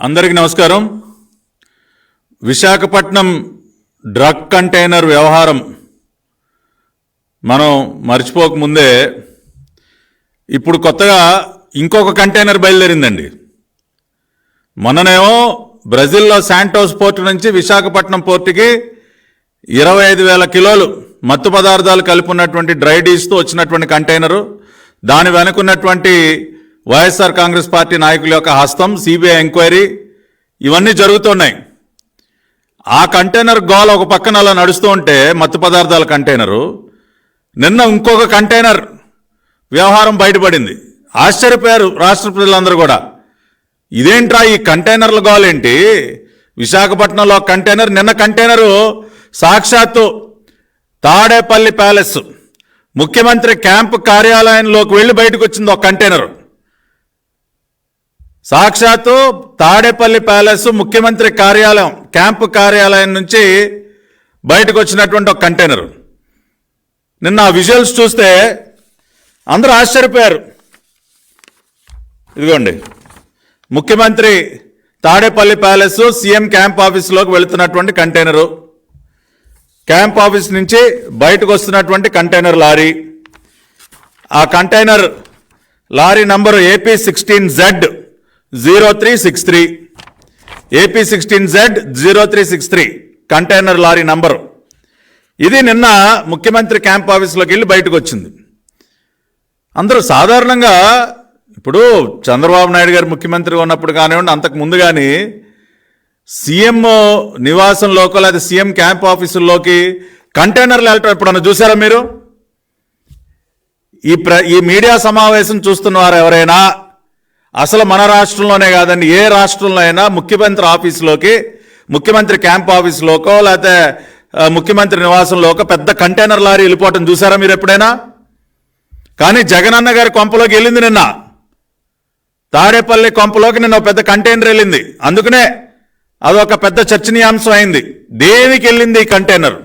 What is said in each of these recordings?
అందరికీ నమస్కారం. Visakhapatnam drug container వ్యవహారం మనం మర్చిపోకముందే ఇప్పుడు కొత్తగా ఇంకొక కంటైనర్ బయలుదేరిందండి. మొన్ననేమో బ్రెజిల్లో శాంటోస్ పోర్ట్ నుంచి విశాఖపట్నం పోర్టుకి ఇరవై ఐదు వేల కిలోలు మత్తు పదార్థాలు కలిపి ఉన్నటువంటి డ్రై డీస్తో వచ్చినటువంటి కంటైనరు దాని వెనుకున్నటువంటి వైఎస్ఆర్ కాంగ్రెస్ పార్టీ నాయకుల యొక్క హస్తం సిబిఐ ఎంక్వైరీ ఇవన్నీ జరుగుతున్నాయి. ఆ కంటైనర్ గోల ఒక పక్కన అలా నడుస్తూ ఉంటే మత్తు పదార్థాల కంటైనరు. నిన్న ఇంకొక కంటైనర్ వ్యవహారం బయటపడింది. ఆశ్చర్యపోయారు రాష్ట్ర ప్రజలందరూ కూడా. ఇదేంట్రా ఈ కంటైనర్ల గోలేంటి విశాఖపట్నంలో కంటైనర్ నిన్న కంటైనరు సాక్షాత్తు తాడేపల్లి ప్యాలెస్. ముఖ్యమంత్రి క్యాంపు కార్యాలయంలోకి వెళ్ళి బయటకు వచ్చింది ఒక కంటైనర్. సాక్షాత్తు తాడేపల్లి ప్యాలెస్ ముఖ్యమంత్రి కార్యాలయం క్యాంపు కార్యాలయం నుంచి బయటకు వచ్చినటువంటి ఒక కంటైనర్ నిన్న ఆ విజువల్స్ చూస్తే అందరూ ఆశ్చర్యపోయారు. ఇదిగోండి. ముఖ్యమంత్రి తాడేపల్లి ప్యాలెస్ సీఎం క్యాంప్ ఆఫీస్లోకి వెళుతున్నటువంటి కంటైనరు క్యాంప్ ఆఫీస్ నుంచి బయటకు వస్తున్నటువంటి కంటైనర్ లారీ. ఆ container lorry number AP sixteen Z zero three six three. AP sixteen Z zero three six three container lorry number. ఇది నిన్న ముఖ్యమంత్రి క్యాంప్ ఆఫీస్లోకి వెళ్ళి బయటకు వచ్చింది అందరూ సాధారణంగా ఇప్పుడు చంద్రబాబు నాయుడు గారు ముఖ్యమంత్రి ఉన్నప్పుడు కానివ్వండి అంతకు ముందు కానీ సీఎం నివాసంలోకో లేదా సీఎం క్యాంప్ ఆఫీసుల్లోకి కంటైనర్లు వెళ్ళటం ఎప్పుడన్నా చూసారా మీరు? ఈ ప్ర ఈ మీడియా సమావేశం చూస్తున్న వారు ఎవరైనా అసలు మన రాష్ట్రంలోనే కాదండి ఏ రాష్ట్రంలో అయినా ముఖ్యమంత్రి ఆఫీసులోకి ముఖ్యమంత్రి క్యాంప్ ఆఫీసులోకో లేకపోతే ముఖ్యమంత్రి నివాసంలోకో పెద్ద కంటైనర్ లారీ వెళ్ళిపోవటం చూసారా మీరు ఎప్పుడైనా? కానీ జగనన్న గారి కొంపలోకి వెళ్ళింది నిన్న. తాడేపల్లి కొంపలోకి నిన్న ఒక పెద్ద కంటైనర్ వెళ్ళింది. అందుకనే అదొక పెద్ద చర్చనీయాంశం అయింది. దేనికి వెళ్ళింది ఈ కంటైనర్?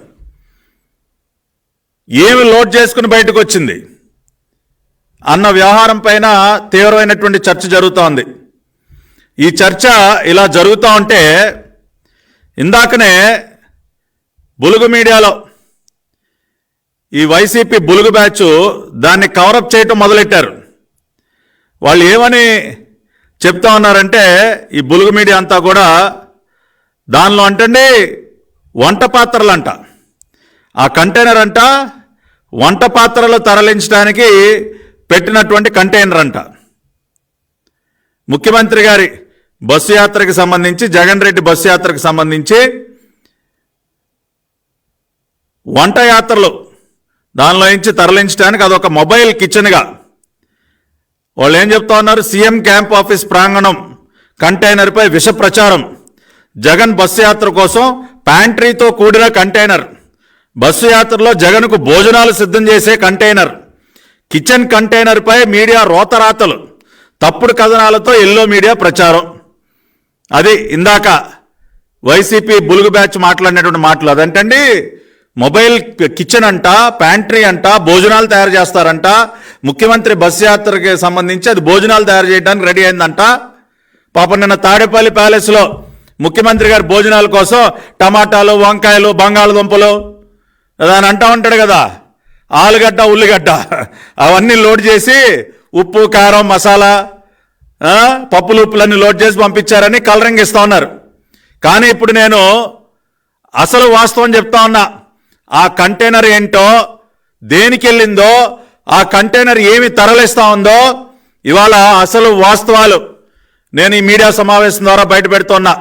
ఏమి లోడ్ చేసుకుని బయటకు వచ్చింది? అన్న వ్యవహారం పైన తీవ్రమైనటువంటి చర్చ జరుగుతోంది. ఈ చర్చ ఇలా జరుగుతూ ఉంటే ఇందాకనే బులుగు మీడియాలో ఈ వైసీపీ బులుగు బ్యాచ్ దాన్ని కవరప్ చేయటం మొదలెట్టారు. వాళ్ళు ఏమని చెప్తా ఉన్నారంటే ఈ బులుగు మీడియా అంతా కూడా దానిలో అంటండి వంట పాత్రలు అంట ఆ కంటైనర్ అంట వంట పాత్రలు తరలించడానికి పెట్టినటువంటి కంటైనర్ అంట. ముఖ్యమంత్రి గారి బస్సు యాత్రకు సంబంధించి జగన్ రెడ్డి బస్సు యాత్రకు సంబంధించి వంట యాత్రలు దానిలో నుంచి తరలించడానికి అదొక మొబైల్ కిచెన్గా. వాళ్ళు ఏం చెప్తా ఉన్నారు? సీఎం క్యాంప్ ఆఫీస్ ప్రాంగణం కంటైనర్పై విష ప్రచారం. జగన్ బస్సు యాత్ర కోసం ప్యాంట్రీతో కూడిన కంటైనర్. బస్సు యాత్రలో జగన్కు భోజనాలు సిద్ధం చేసే కంటైనర్. కిచెన్ కంటైనర్పై మీడియా రోతరాతలు. తప్పుడు కథనాలతో ఎల్లో మీడియా ప్రచారం. అది ఇందాక వైసీపీ బులుగు బ్యాచ్ మాట్లాడినటువంటి మాటలు. అదంటండి? మొబైల్ కిచెన్ అంట ప్యాంట్రీ అంట భోజనాలు తయారు చేస్తారంట. ముఖ్యమంత్రి బస్ యాత్రకి సంబంధించి అది భోజనాలు తయారు చేయడానికి రెడీ అయిందంట. పాపం నిన్న తాడేపల్లి ప్యాలెస్లో ముఖ్యమంత్రి గారి భోజనాల కోసం టమాటాలు వంకాయలు బంగాళదుంపలు అని అంటా ఉంటాడు కదా. ఆలుగడ్డ ఉల్లిగడ్డ. అవన్నీ లోడ్ చేసి ఉప్పు కారం మసాలా పప్పులు ఉప్పులన్నీ లోడ్ చేసి పంపించారని కలరింగ్ ఇస్తా ఉన్నారు. కానీ ఇప్పుడు నేను అసలు వాస్తవం చెప్తా ఉన్నా. ఆ కంటైనర్ ఏంటో దేనికి వెళ్ళిందో ఆ కంటైనర్ ఏమి తరలిస్తా ఉందో ఇవాళ అసలు వాస్తవాలు నేను ఈ మీడియా సమావేశం ద్వారా బయట పెడుతున్నా.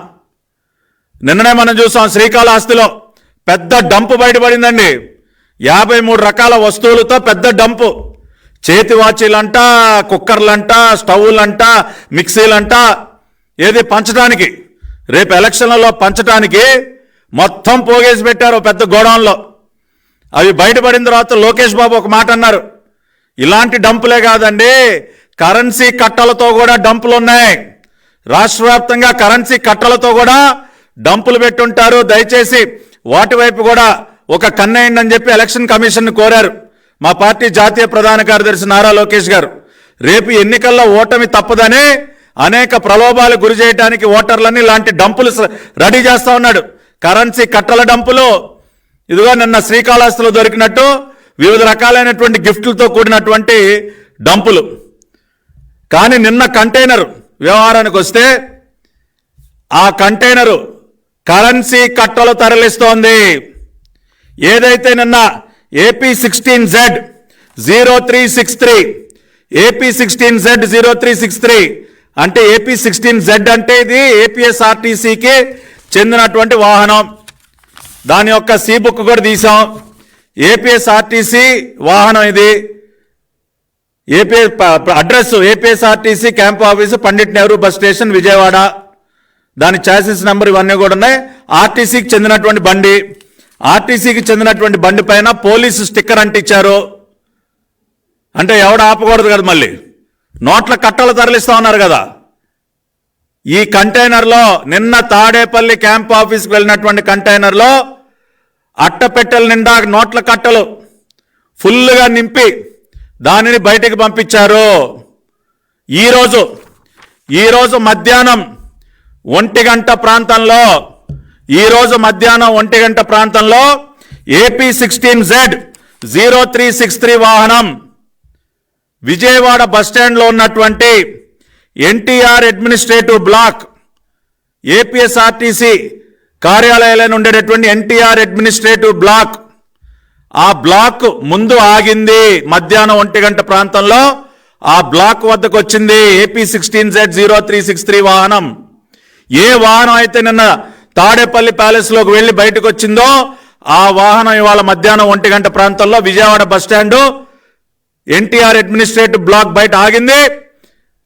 నిన్ననే మనం చూసాం శ్రీకాళహస్తిలో పెద్ద డంపు బయటపడిందండి. యాభై మూడు రకాల వస్తువులతో పెద్ద డంపు. చేతి వాచీలంట కుక్కర్లంట స్టవ్లంట మిక్సీలంట. ఏది పంచడానికి? రేపు ఎలక్షన్లలో పంచడానికి మొత్తం పోగేసి పెట్టారు పెద్ద గోడౌన్లో. అవి బయటపడిన తర్వాత లోకేష్ బాబు ఒక మాట అన్నారు. ఇలాంటి డంపులే కాదండి కరెన్సీ కట్టలతో కూడా డంపులు ఉన్నాయి రాష్ట్ర వ్యాప్తంగా కరెన్సీ కట్టలతో కూడా డంపులు పెట్టుంటారు. దయచేసి వాటి వైపు కూడా ఒక కన్నేయండి అని చెప్పి ఎలక్షన్ కమిషన్ కోరారు. మా పార్టీ జాతీయ ప్రధాన కార్యదర్శి నారా లోకేష్ గారు. రేపు ఎన్నికల్లో ఓటమి తప్పదనే అనేక ప్రలోభాలు గురి చేయడానికి ఓటర్లని ఇలాంటి డంపులు రెడీ చేస్తూ ఉన్నాడు. కరెన్సీ కట్టల డంపులు ఇదిగో నిన్న శ్రీకాళహస్తిలో దొరికినట్టు వివిధ రకాలైనటువంటి గిఫ్ట్లతో కూడినటువంటి డంపులు. కానీ నిన్న కంటైనర్ వ్యవహారానికి వస్తే ఆ కంటైనరు కరెన్సీ కట్టలు తరలిస్తోంది. ఏదైతే నిన్న AP sixteen Z zero three six three AP sixteen Z zero three six three అంటే ఏపీ సిక్స్టీన్ జెడ్ అంటే ఇది ఏపీఎస్ఆర్టీసీకి చెందినటువంటి వాహనం. దాని యొక్క సీబుక్ కూడా తీసాం. ఏపీఎస్ఆర్టీసీ వాహనం ఇది. AP address APSRTC camp office Pandit Nehru bus station Vijayawada. దాని చాసిస్ నెంబర్ ఇవన్నీ కూడా ఉన్నాయి. ఆర్టీసీకి చెందినటువంటి బండి. ఆర్టీసీకి చెందినటువంటి బండి పైన పోలీసు స్టిక్కర్ అంటించారు. అంటే ఎవడు ఆపకూడదు కదా మళ్ళీ? నోట్ల కట్టలు తరలిస్తా ఉన్నారు కదా. ఈ కంటైనర్లో నిన్న తాడేపల్లి క్యాంప్ ఆఫీస్కి వెళ్ళినటువంటి కంటైనర్లో అట్టపెట్టెల నిండా నోట్ల కట్టలు ఫుల్గా నింపి దానిని బయటికి పంపించారు. ఈరోజు ఈరోజు మధ్యాహ్నం ఒంటి గంట ప్రాంతంలో ఈరోజు మధ్యాహ్నం ఒంటి గంట ప్రాంతంలో AP sixteen Z zero three six three వాహనం విజయవాడ బస్టాండ్లో ఉన్నటువంటి ఎన్టీఆర్ అడ్మినిస్ట్రేటివ్ బ్లాక్ ఏపీఎస్ఆర్టీసీ కార్యాలయాలను ఉండేటటువంటి ఎన్టీఆర్ అడ్మినిస్ట్రేటివ్ బ్లాక్. ఆ బ్లాక్ ముందు ఆగింది మధ్యాహ్నం ఒంటి గంట ప్రాంతంలో. ఆ బ్లాక్ వద్దకు వచ్చింది AP sixteen Z zero three six three వాహనం. ఏ వాహనం అయితే నిన్న తాడేపల్లి ప్యాలెస్లోకి వెళ్ళి బయటకు వచ్చిందో ఆ వాహనం ఇవాళ మధ్యాహ్నం ఒంటి గంట ప్రాంతంలో Vijayawada bus stand NTR administrative block బయట ఆగింది.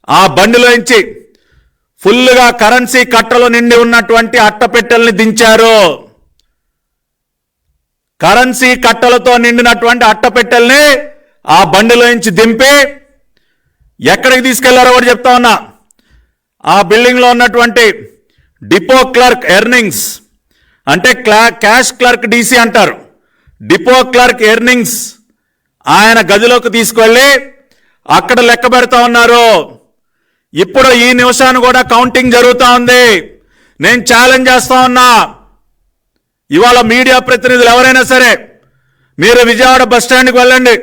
ఆ బండిలోంచి ఫుల్గా కరెన్సీ కట్టలు నిండి ఉన్నటువంటి అట్టపెట్టెల్ని దించారు. కరెన్సీ కట్టలతో నిండినటువంటి అట్టపెట్టెల్ని ఆ బండిలోంచి దింపి ఎక్కడికి తీసుకెళ్ళారో కూడా చెప్తా ఉన్నా. ఆ బిల్డింగ్లో ఉన్నటువంటి డిపో క్లర్క్ ఎర్నింగ్స్ అంటే క్లా క్యాష్ క్లర్క్ డీసీ అంటారు. డిపో క్లర్క్ ఎర్నింగ్స్ ఆయన గదిలోకి తీసుకెళ్ళి అక్కడ లెక్క పెడతా ఉన్నారు. ఇప్పుడు ఈ నిమిషాన్ని కూడా కౌంటింగ్ జరుగుతూ ఉంది. నేను ఛాలెంజ్ చేస్తా ఉన్నా. ఇవాళ మీడియా ప్రతినిధులు ఎవరైనా సరే మీరు విజయవాడ బస్ స్టాండ్కి వెళ్ళండి.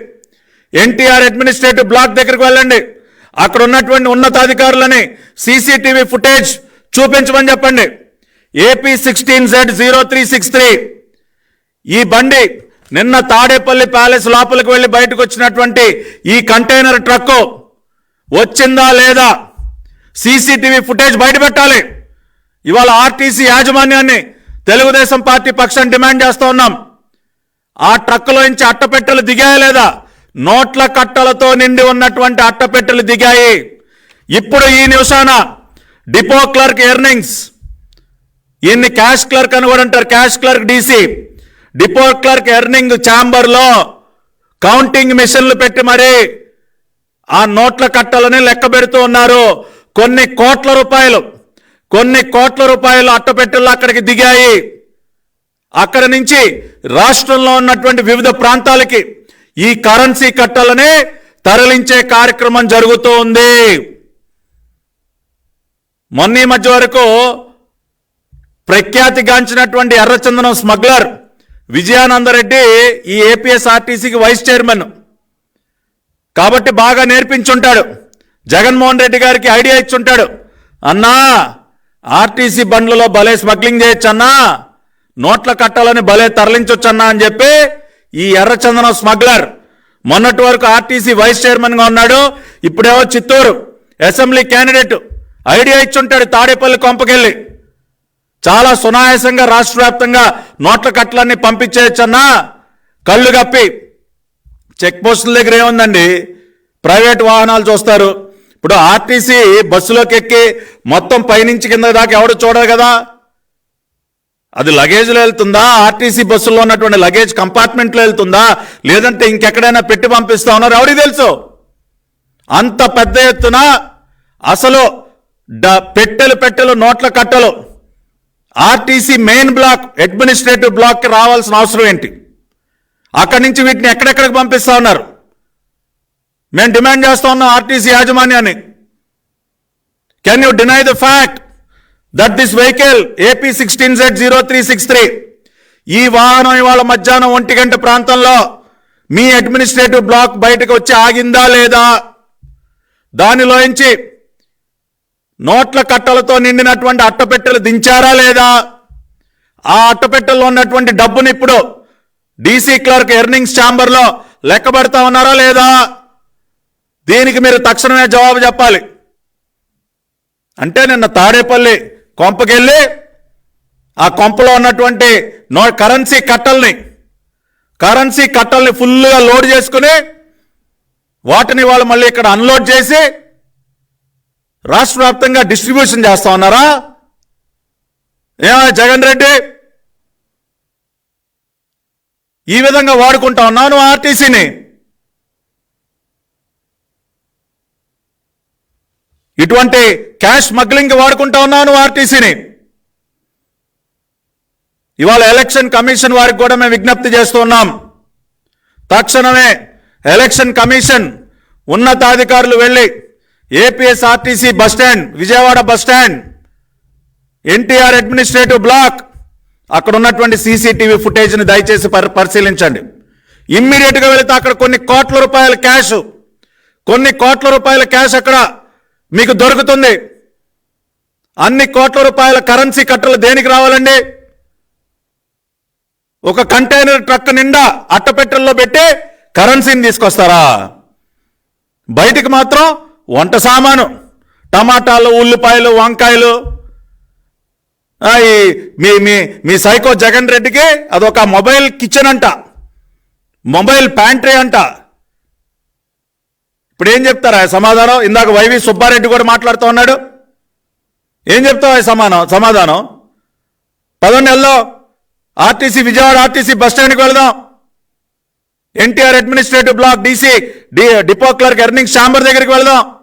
ఎన్టీఆర్ అడ్మినిస్ట్రేటివ్ బ్లాక్ దగ్గరికి వెళ్ళండి. అక్కడ ఉన్నటువంటి ఉన్నతాధికారులని సీసీటీవీ ఫుటేజ్ చూపించమని చెప్పండి. AP sixteen Z zero three six three ఈ బండి నిన్న తాడేపల్లి ప్యాలెస్ లోపలికి వెళ్ళి బయటకు వచ్చినటువంటి ఈ కంటైనర్ ట్రక్కు వచ్చిందా లేదా? సీసీటీవీ ఫుటేజ్ బయట పెట్టాలి. ఇవాళ ఆర్టీసీ యాజమాన్యాన్ని తెలుగుదేశం పార్టీ పక్షం డిమాండ్ చేస్తూ ఉన్నాం. ఆ ట్రక్కులో నుంచి అట్టపెట్టెలు దిగాయా లేదా? నోట్ల కట్టలతో నిండి ఉన్నటువంటి అట్టపెట్టెలు దిగాయి. ఇప్పుడు ఈ నిమిషాన డిపో క్లర్క్ ఎర్నింగ్స్. ఈయన్ని క్యాష్ క్లర్క్ అని కూడా అంటారు. Cash clerk DC. Depot clerk earning ఛాంబర్లో కౌంటింగ్ మిషన్లు పెట్టి మరి ఆ నోట్ల కట్టలని లెక్క పెడుతూ ఉన్నారు. కొన్ని కోట్ల రూపాయలు కొన్ని కోట్ల రూపాయలు అట్టపెట్టెలు అక్కడికి దిగాయి. అక్కడ నుంచి రాష్ట్రంలో ఉన్నటువంటి వివిధ ప్రాంతాలకి ఈ కరెన్సీ కట్టలని తరలించే కార్యక్రమం జరుగుతూ ఉంది. మొన్న ఈ మధ్య వరకు ప్రఖ్యాతిగాంచినటువంటి ఎర్రచందనం స్మగ్లర్ విజయానందరెడ్డి ఈ ఏపీఎస్ఆర్టీసీకి వైస్ చైర్మన్. కాబట్టి బాగా నేర్పించుంటాడు. జగన్మోహన్ రెడ్డి గారికి ఐడియా ఇచ్చుంటాడు. అన్నా ఆర్టీసీ బండ్లలో భలే స్మగ్లింగ్ చేయొచ్చన్నా నోట్ల కట్టాలని భలే తరలించొచ్చన్నా అని చెప్పి ఈ ఎర్రచందనం స్మగ్లర్ మొన్నటి వరకు ఆర్టీసీ వైస్ చైర్మన్గా ఉన్నాడు. ఇప్పుడేమో చిత్తూరు అసెంబ్లీ క్యాండిడేట్. ఐడియా ఇచ్చుంటాడు తాడేపల్లి కొంపకెళ్ళి. చాలా సునాయాసంగా రాష్ట్ర వ్యాప్తంగా నోట్ల కట్టలన్నీ పంపించేయచ్చన్నా. కళ్ళు కప్పి. చెక్ పోస్టుల దగ్గర ఏముందండి? ప్రైవేట్ వాహనాలు చూస్తారు. ఇప్పుడు ఆర్టీసీ బస్సులోకి ఎక్కి మొత్తం పైనుంచి కింద దాకా ఎవడు చూడదు కదా? అది లగేజ్లో వెళ్తుందా? ఆర్టీసీ బస్సులో ఉన్నటువంటి లగేజ్ కంపార్ట్మెంట్లో వెళ్తుందా? లేదంటే ఇంకెక్కడైనా పెట్టి పంపిస్తా ఉన్నారు ఎవరికి తెలుసు? అంత పెద్ద ఎత్తున అసలు డ- పెట్టెలు పెట్టెలు నోట్ల కట్టలు. ఆర్టీసీ మెయిన్ బ్లాక్ అడ్మినిస్ట్రేటివ్ బ్లాక్కి రావాల్సిన అవసరం ఏంటి? అక్కడి నుంచి వీటిని ఎక్కడెక్కడికి పంపిస్తా ఉన్నారు? మేము డిమాండ్ చేస్తా ఉన్నాం ఆర్టీసీ యాజమాన్యాన్ని. Can you deny the fact that this vehicle AP sixteen Z zero three six three ఈ వాహనం ఇవాళ మధ్యాహ్నం ఒంటి గంట ప్రాంతంలో మీ అడ్మినిస్ట్రేటివ్ బ్లాక్ బయటకు వచ్చి ఆగిందా లేదా? దానిలోంచి నోట్ల కట్టలతో నిండినటువంటి అట్టపెట్టెలు దించారా లేదా? ఆ అట్టపెట్టెల్లో ఉన్నటువంటి డబ్బుని ఇప్పుడు డీసీ క్లర్క్ ఎర్నింగ్స్ ఛాంబర్లో లెక్క పెడతా ఉన్నారా లేదా? దీనికి మీరు తక్షణమే జవాబు చెప్పాలి. అంటే నిన్న తాడేపల్లి కొంపకెళ్ళి ఆ కొంపలో ఉన్నటువంటి నో కరెన్సీ కట్టల్ని కరెన్సీ కట్టల్ని ఫుల్గా లోడ్ చేసుకుని వాటిని వాళ్ళు మళ్ళీ ఇక్కడ అన్లోడ్ చేసి రాష్ట్ర వ్యాప్తంగా డిస్ట్రిబ్యూషన్ చేస్తా ఉన్నారా? ఏమా జగన్ రెడ్డి? ఈ విధంగా వాడుకుంటా ఉన్నాను ఆర్టీసీని. ఇటువంటి క్యాష్ మగ్లింగ్ వాడుకుంటా ఉన్నాను ఆర్టీసీని. ఇవాళ ఎలక్షన్ కమిషన్ వారికి కూడా మేము విజ్ఞప్తి చేస్తున్నాం తక్షణమే ఎలక్షన్ కమిషన్ ఉన్నతాధికారులు వెళ్ళి APSRTC bus stand Vijayawada bus stand NTR administrative block అక్కడ ఉన్నటువంటి సీసీటీవీ ఫుటేజ్ని దయచేసి పరి- పరిశీలించండి. ఇమ్మీడియట్గా వెళితే అక్కడ కొన్ని కోట్ల రూపాయల క్యాష్. కొన్ని కోట్ల రూపాయల క్యాష్ అక్కడ మీకు దొరుకుతుంది. అన్ని కోట్ల రూపాయల కరెన్సీ కట్టలు దేనికి రావాలండి? ఒక కంటైనర్ ట్రక్ నిండా అట్టపెట్టెల్లో పెట్టి కరెన్సీని తీసుకొస్తారా? బయటికి మాత్రం వంట సామాను టమాటాలు ఉల్లిపాయలు వంకాయలు. ఆ, ఈ మీ మీ మీ సైకో జగన్ రెడ్డికి అదొక మొబైల్ కిచెన్ అంట. మొబైల్ ప్యాంట్రీ అంట. ఇప్పుడు ఏం చెప్తారా సమాధానం? ఇందాక వైవి సుబ్బారెడ్డి కూడా మాట్లాడుతూ ఉన్నాడు. ఏం చెప్తావా సమానం సమాధానం? పదో నెలలో ఆర్టీసీ విజయవాడ ఆర్టీసీ బస్ స్టాండ్కి వెళ్దాం. NTR administrative block DC depot clerk earning chamber దగ్గరికి వెళ్దాం.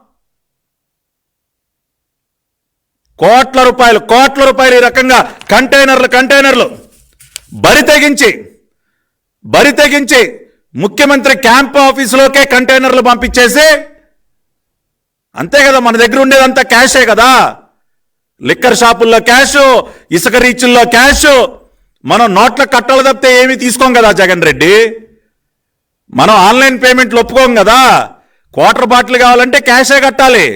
కోట్ల రూపాయలు కోట్ల రూపాయలు ఈ రకంగా కంటైనర్లు కంటైనర్లు. బరి తెగించి బరి తెగించి ముఖ్యమంత్రి క్యాంప్ ఆఫీసులోకే కంటైనర్లు పంపించేసి అంతే కదా మన దగ్గర ఉండేదంతా క్యాషే కదా. లిక్కర్ షాపుల్లో క్యాష్ ఇసుక రీచుల్లో క్యాష్ మనం నోట్ల కట్టలు తప్పితే ఏమీ తీసుకోం కదా జగన్ రెడ్డి. మనం ఆన్లైన్ పేమెంట్లు ఒప్పుకోం కదా. క్వార్టర్ బాటిల్ కావాలంటే క్యాషే కట్టాలి.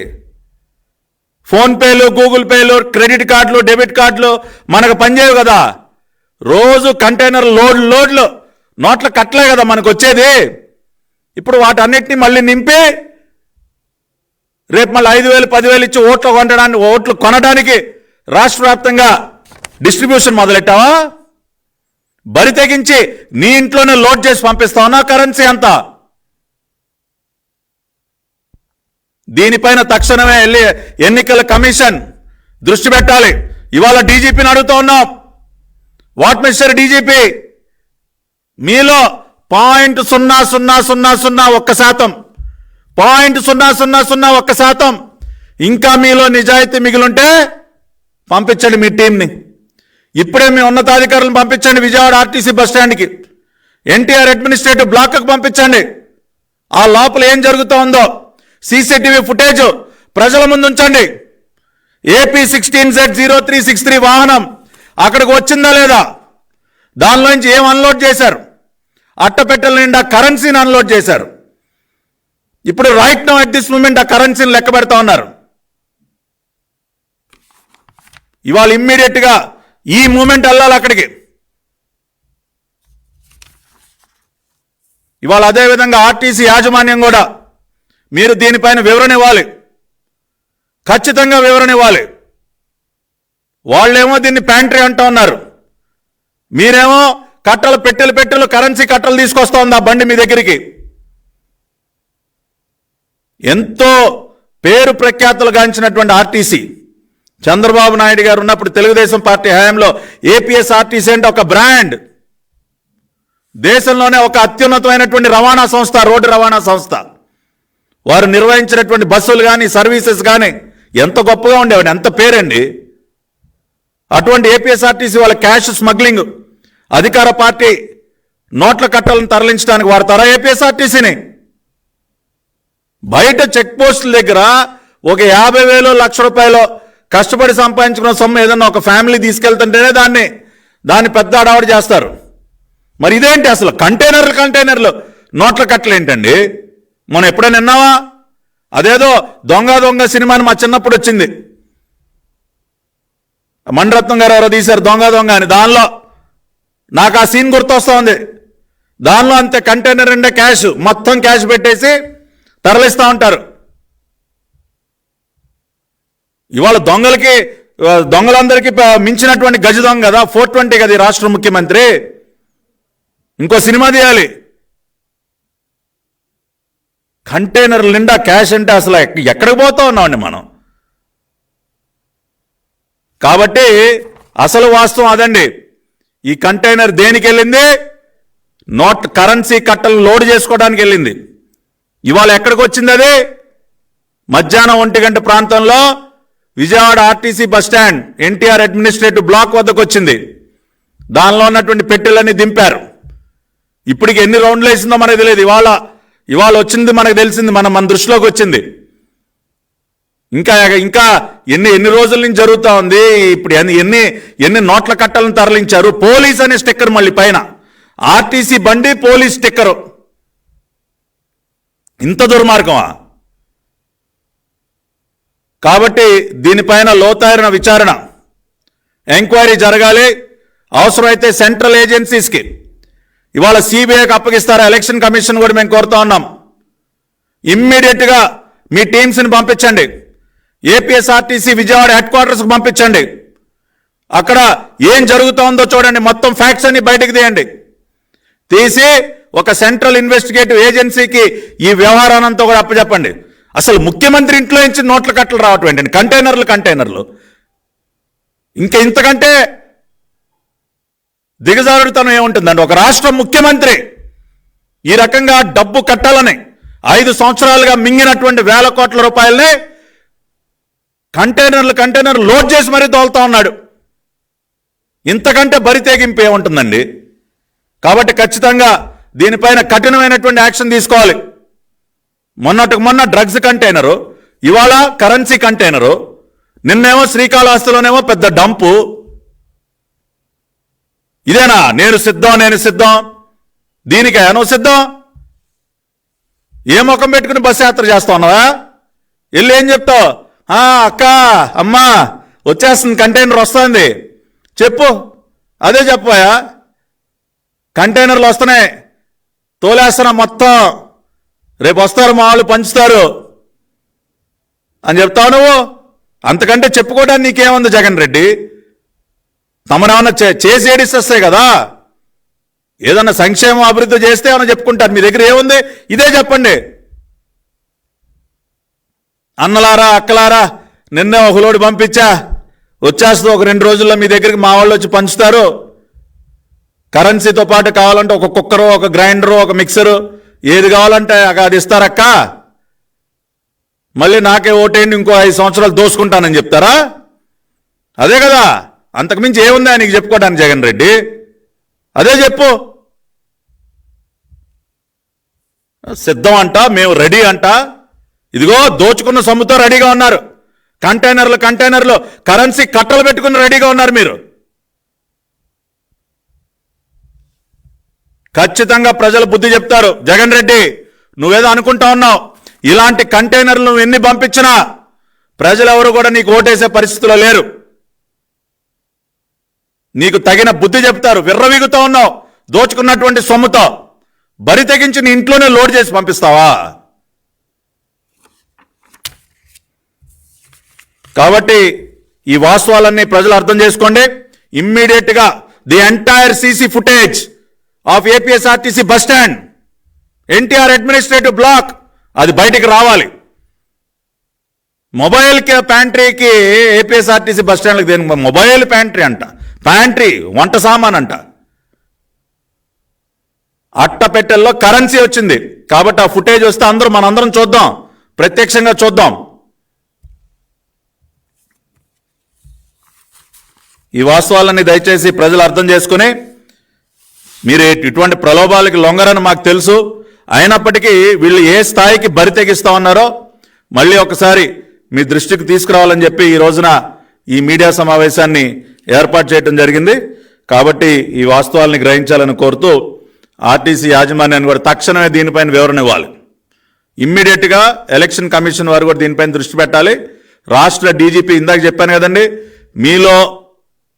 ఫోన్పేలు గూగుల్ పేలు క్రెడిట్ కార్డులు డెబిట్ కార్డులు మనకు పనిచేయవు కదా. రోజు కంటైనర్ లోడ్ లోడ్లు నోట్ల కట్టలే కదా మనకు వచ్చేది ఇప్పుడు వాటన్నిటిని మళ్ళీ నింపి రేపు మళ్ళీ ఐదు వేలు పదివేలు ఇచ్చి ఓట్లు కొనడానికి ఓట్లు కొనడానికి రాష్ట్ర వ్యాప్తంగా డిస్ట్రిబ్యూషన్ మొదలెట్టావా? బరి తెగించి నీ ఇంట్లోనే లోడ్ చేసి పంపిస్తావునా కరెన్సీ అంతా? దీనిపైన తక్షణమే వెళ్ళి ఎన్నికల కమిషన్ దృష్టి పెట్టాలి. ఇవాళ డీజీపీని అడుగుతూ ఉన్నాం. వాట్ మిస్టర్ డీజీపీ మీలో పాయింట్ సున్నా సున్నా సున్నా సున్నా ఒక్క శాతం. పాయింట్ సున్నా సున్నా సున్నా ఒక్క శాతం. ఇంకా మీలో నిజాయితీ మిగిలుంటే పంపించండి మీ టీంని ఇప్పుడే మీ ఉన్నతాధికారులను పంపించండి విజయవాడ ఆర్టీసీ బస్ స్టాండ్కి. ఎన్టీఆర్ అడ్మినిస్ట్రేటివ్ బ్లాక్కి పంపించండి. ఆ లోపల ఏం జరుగుతూ ఉందో సీసీటీవీ ఫుటేజ్ ప్రజల ముందు ఉంచండి. AP sixteen Z zero three six three వాహనం అక్కడికి వచ్చిందా లేదా? దానిలోంచి ఏం అన్లోడ్ చేశారు? అట్టపెట్టెల నిండా కరెన్సీని అన్లోడ్ చేశారు. ఇప్పుడు right now at this moment ఆ కరెన్సీని లెక్క పెడతా ఉన్నారు. ఇవాళ ఇమ్మీడియట్గా ఈ మూమెంట్ వెళ్ళాలి అక్కడికి. ఇవాళ అదే విధంగా ఆర్టీసీ యాజమాన్యం కూడా మీరు దీనిపైన వివరణ ఇవ్వాలి. ఖచ్చితంగా వివరణ ఇవ్వాలి. వాళ్ళేమో దీన్ని ప్యాంట్రీ అంటూ ఉన్నారు. మీరేమో కట్టలు పెట్టెలు పెట్టెలు కరెన్సీ కట్టలు తీసుకొస్తా ఉంది ఆ బండి మీ దగ్గరికి. ఎంతో పేరు ప్రఖ్యాతులు గాంచినటువంటి ఆర్టీసీ. చంద్రబాబు నాయుడు గారు ఉన్నప్పుడు తెలుగుదేశం పార్టీ హయాంలో ఏపీఎస్ ఆర్టీసీ అంటే ఒక బ్రాండ్. దేశంలోనే ఒక అత్యున్నతమైనటువంటి రవాణా సంస్థ రోడ్డు రవాణా సంస్థ. వారు నిర్వహించినటువంటి బస్సులు కానీ సర్వీసెస్ కానీ ఎంత గొప్పగా ఉండేవాడి ఎంత పేరండి. అటువంటి ఏపీఎస్ఆర్టీసీ వాళ్ళ క్యాష్ స్మగ్లింగ్ అధికార పార్టీ నోట్ల కట్టలను తరలించడానికి వాడతారా ఏపీఎస్ఆర్టీసీని బయట చెక్ పోస్టుల దగ్గర ఒక యాభై వేలు లక్ష రూపాయలు కష్టపడి సంపాదించుకున్న సొమ్ము ఏదన్నా ఒక ఫ్యామిలీ తీసుకెళ్తుంటేనే దాన్ని దాన్ని పెద్ద అడావడి చేస్తారు. మరి ఇదేంటి అసలు? కంటైనర్లు కంటైనర్లు. నోట్ల కట్టలు ఏంటండి మనం ఎప్పుడైనా విన్నావా? అదేదో దొంగ దొంగ సినిమాని మా చిన్నప్పుడు వచ్చింది. మణిరత్నం గారు ఎవరో తీశారు దొంగ దొంగ అని. దానిలో నాకు ఆ సీన్ గుర్తొస్తా ఉంది. దానిలో అంతే కంటైనర్ ఉండే క్యాష్ మొత్తం క్యాష్ పెట్టేసి తరలిస్తూ ఉంటారు. ఇవాళ దొంగలకి దొంగలందరికీ మించినటువంటి గజ దొంగ కదా? ఫోర్ ట్వంటీ కదా రాష్ట్ర ముఖ్యమంత్రి. ఇంకో సినిమా తీయాలి. కంటైనర్ నిండా క్యాష్ అంటే అసలు ఎక్కడికి పోతా ఉన్నామండి మనం? కాబట్టి అసలు వాస్తవం అదండి. ఈ కంటైనర్ దేనికి వెళ్ళింది? నోట్ కరెన్సీ కట్టలు లోడ్ చేసుకోవడానికి వెళ్ళింది. ఇవాళ ఎక్కడికి వచ్చింది అది? మధ్యాహ్నం ఒంటి గంట ప్రాంతంలో Vijayawada RTC bus stand NTR administrative block వద్దకు వచ్చింది. దానిలో ఉన్నటువంటి పెట్టెలన్నీ దింపారు. ఇప్పటికి ఎన్ని రౌండ్లు వేసిందో మనకు తెలియదు. ఇవాళ ఇవాళ వచ్చింది మనకు తెలిసింది మన మన దృష్టిలోకి వచ్చింది. ఇంకా ఇంకా ఎన్ని ఎన్ని రోజుల నుంచి జరుగుతూ ఉంది ఇప్పుడు ఎన్ని ఎన్ని ఎన్ని నోట్ల కట్టలను తరలించారు పోలీస్ అనే స్టిక్కర్ మళ్ళీ పైన. ఆర్టీసీ బండి పోలీస్ స్టిక్కరు. ఇంత దుర్మార్గమా? కాబట్టి దీనిపైన లోతైన విచారణ. ఎంక్వైరీ జరగాలి. అవసరమైతే సెంట్రల్ ఏజెన్సీస్కి. ఇవాళ సిబిఐకి అప్పగిస్తారా? ఎలక్షన్ కమిషన్ కూడా మేము కోరుతా ఉన్నాం. ఇమ్మీడియట్గా మీ టీమ్స్ని పంపించండి. ఏపీఎస్ఆర్టీసీ విజయవాడ హెడ్ క్వార్టర్స్కి పంపించండి. అక్కడ ఏం జరుగుతోందో చూడండి. మొత్తం ఫ్యాక్ట్స్ అన్ని బయటకు తీయండి. తీసి ఒక సెంట్రల్ ఇన్వెస్టిగేటివ్ ఏజెన్సీకి ఈ వ్యవహారానంతా కూడా అప్పచెప్పండి. అసలు ముఖ్యమంత్రి ఇంట్లో నుంచి నోట్ల కట్టలు రావటం ఏంటండి? కంటైనర్లు కంటైనర్లు ఇంకా ఇంతకంటే దిగజారుడితనం ఏముంటుందండి? ఒక రాష్ట్ర ముఖ్యమంత్రి. ఈ రకంగా డబ్బు కట్టాలని ఐదు సంవత్సరాలుగా మింగినటువంటి వేల కోట్ల రూపాయలని కంటైనర్లు కంటైనర్ లోడ్ చేసి మరీ తోలుతా ఉన్నాడు. ఇంతకంటే బరితేగింపు ఏముంటుందండి? కాబట్టి ఖచ్చితంగా దీనిపైన కఠినమైనటువంటి యాక్షన్ తీసుకోవాలి. మొన్నటికి మొన్న డ్రగ్స్ కంటైనరు ఇవాళ కరెన్సీ కంటైనరు నిన్నేమో శ్రీకాళహస్తిలోనేమో పెద్ద డంపు ఇదేనా? నేను సిద్ధం నేను సిద్ధం? దీనికే నువ్వు సిద్ధం? ఏ ముఖం పెట్టుకుని బస్సు యాత్ర చేస్తా ఉన్నావా వెళ్ళి ఏం చెప్తావు? అక్క అమ్మా వచ్చేస్తుంది కంటైనర్ వస్తుంది. చెప్పు. అదే చెప్పాయా కంటైనర్లు వస్తున్నాయి. తోలేస్తున్నా మొత్తం. రేపు వస్తారు మా వాళ్ళు పంచుతారు. అని చెప్తావు నువ్వు? అంతకంటే చెప్పుకోవడానికి నీకేముంది జగన్ రెడ్డి? తమనేమన్నా చే చేసి ఏడిస్తే కదా? ఏదన్నా సంక్షేమం అభివృద్ధి చేస్తే ఏమన్నా చెప్పుకుంటారు? మీ దగ్గర ఏముంది? ఇదే చెప్పండి. అన్నలారా అక్కలారా నిన్నే ఒక లోడు పంపించా. వచ్చేస్తే ఒక రెండు రోజుల్లో మీ దగ్గరికి మా వాళ్ళు వచ్చి పంచుతారు. కరెన్సీతో పాటు కావాలంటే ఒక కుక్కరు ఒక గ్రైండరు ఒక మిక్సరు. ఏది కావాలంటే అది ఇస్తారక్క. మళ్ళీ నాకే ఓటేయండి ఇంకో ఐదు సంవత్సరాలు దోసుకుంటానని చెప్తారా? అదే కదా. అంతకుమించి ఏముంది నీకు చెప్పుకోవడానికి జగన్ రెడ్డి? అదే చెప్పు. సిద్ధం అంట మేము రెడీ అంట. ఇదిగో దోచుకున్న సొమ్ముతో రెడీగా ఉన్నారు. కంటైనర్లు కంటైనర్లు కరెన్సీ కట్టలు పెట్టుకుని రెడీగా ఉన్నారు మీరు. ఖచ్చితంగా ప్రజలు బుద్ధి చెప్తారు జగన్ రెడ్డి నువ్వేదో అనుకుంటా ఉన్నావు. ఇలాంటి కంటైనర్లు నువ్వు ఎన్ని పంపించినా ప్రజలెవరు కూడా నీకు ఓటేసే పరిస్థితిలో లేరు. నీకు తగిన బుద్ధి చెప్తారు. విర్రవీగుతూ ఉన్నావు. దోచుకున్నటువంటి సొమ్ముతో. బరి తెగించి నీ ఇంట్లోనే లోడ్ చేసి పంపిస్తావా? కాబట్టి ఈ వాస్తవాలన్నీ ప్రజలు అర్థం చేసుకోండి. ఇమ్మీడియట్గా the entire CC footage of APSRTC bus stand NTR administrative block అది బయటికి రావాలి. మొబైల్ కి- ప్యాంట్రీకి ఏపీఎస్ఆర్టీసీ బస్ స్టాండ్కి దేని మొబైల్ ప్యాంట్రీ అంట. ప్యాంట్రీ వంట సామాన్ అంట. అట్టపెట్టెల్లో కరెన్సీ వచ్చింది. కాబట్టి ఆ ఫుటేజ్ వస్తే అందరూ మనందరం చూద్దాం. ప్రత్యక్షంగా చూద్దాం. ఈ వాస్తవాలన్నీ దయచేసి ప్రజలు అర్థం చేసుకుని మీరు ఇటువంటి ప్రలోభాలకి లొంగరని మాకు తెలుసు. అయినప్పటికీ వీళ్ళు ఏ స్థాయికి బరి తెగిస్తా ఉన్నారో మళ్ళీ ఒకసారి మీ దృష్టికి తీసుకురావాలని చెప్పి ఈ రోజున ఈ మీడియా సమావేశాన్ని ఏర్పాటు చేయడం జరిగింది. కాబట్టి ఈ వాస్తవాల్ని గ్రహించాలని కోరుతూ ఆర్టీసీ యాజమాన్యాన్ని కూడా తక్షణమే దీనిపైన వివరణ ఇవ్వాలి. ఇమ్మీడియట్గా ఎలక్షన్ కమిషన్ వారు కూడా దీనిపైన దృష్టి పెట్టాలి. రాష్ట్ర డీజీపీ ఇందాక చెప్పాను కదండి మీలో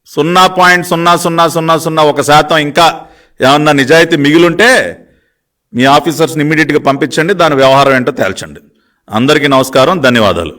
సున్నా పాయింట్ సున్నా సున్నా సున్నా సున్నా ఒక శాతం ఇంకా ఏమన్నా నిజాయితీ మిగిలుంటే మీ ఆఫీసర్స్ని ఇమ్మీడియట్గా పంపించండి దాని వ్యవహారం ఏంటో తేల్చండి. అందరికీ నమస్కారం ధన్యవాదాలు.